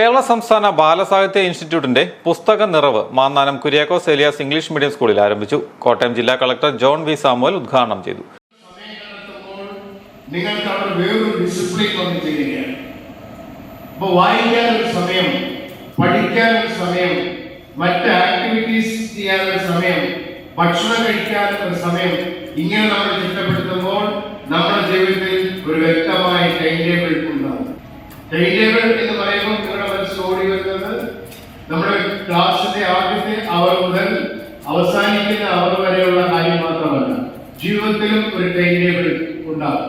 കേരള സംസ്ഥാന ബാലസാഹിത്യ ഇൻസ്റ്റിറ്റ്യൂട്ടിന്റെ പുസ്തക നിറവ് മാന്നാനം കുര്യാക്കോസ് എലിയാസ് ഇംഗ്ലീഷ് മീഡിയം സ്കൂളിൽ ആരംഭിച്ചു. കോട്ടയം ജില്ലാ കളക്ടർ ജോൺ വി സാമുവൽ ഉദ്ഘാടനം ചെയ്തു. ഡിസിപ്ലിൻ സമയം സമയം മറ്റ് ആക്ടിവിറ്റീസ് സമയം ഭക്ഷണം സമയം ഇങ്ങനെ നമ്മൾ ചിട്ടപ്പെടുത്തുമ്പോൾ നമ്മുടെ ജീവിതത്തിൽ ഒരു വ്യക്തമായ ടൈം ടേബിൾ ഉണ്ടാവും ടൈം ടേബിൾ അവർ മുതൽ അവസാനിക്കുന്ന അവർ വരെയുള്ള കാര്യം മാത്രമല്ല ജീവിതത്തിലും ഒരു ടൈം ടേബിൾ ഉണ്ടാകും.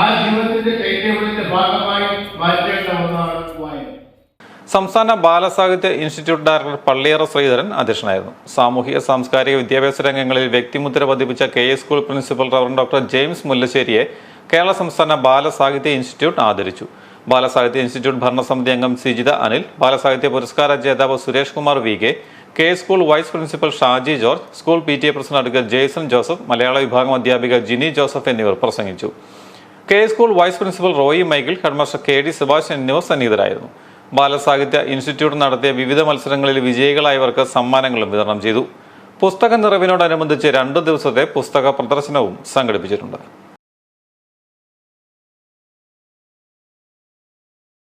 ആ ജീവിതത്തിന്റെ ടൈം ടേബിളിന്റെ ഭാഗമായി മാറ്റേണ്ട ഒന്നാണ് വായന. സംസ്ഥാന ബാലസാഹിത്യ ഇൻസ്റ്റിറ്റ്യൂട്ട് ഡയറക്ടർ പള്ളിയറ ശ്രീധരൻ അധ്യക്ഷനായിരുന്നു. സാമൂഹിക സാംസ്കാരിക വിദ്യാഭ്യാസ രംഗങ്ങളിൽ വ്യക്തിമുദ്ര പതിപ്പിച്ച കെ എസ് സ്കൂൾ പ്രിൻസിപ്പൽ റവർ ഡോക്ടർ ജെയിംസ് മുല്ലശ്ശേരിയെ കേരള സംസ്ഥാന ബാലസാഹിത്യ ഇൻസ്റ്റിറ്റ്യൂട്ട് ആദരിച്ചു. ബാലസാഹിത്യ ഇൻസ്റ്റിറ്റ്യൂട്ട് ഭരണസമിതി അംഗം സിജിത അനിൽ ബാലസാഹിത്യ പുരസ്കാര ജേതാവ് Suresh Kumar V K K school vice principal Shaji George school P T A president advocate Jaison Joseph മലയാള വിഭാഗം അധ്യാപിക ജിനി ജോസഫ് എന്നിവർ പ്രസംഗിച്ചു. K school vice principal Roy Michael headmaster K D Subhash എന്നിവർ സന്നിഹിതരായിരുന്നു. ബാലസാഹിത്യ ഇൻസ്റ്റിറ്റ്യൂട്ട് നടത്തിയ വിവിധ മത്സരങ്ങളിൽ വിജയികളായവർക്ക് സമ്മാനങ്ങളും വിതരണം ചെയ്തു. പുസ്തക നിറവിനോടനുബന്ധിച്ച് രണ്ടു ദിവസത്തെ പുസ്തക പ്രദർശനവും സംഘടിപ്പിച്ചിട്ടുണ്ട്.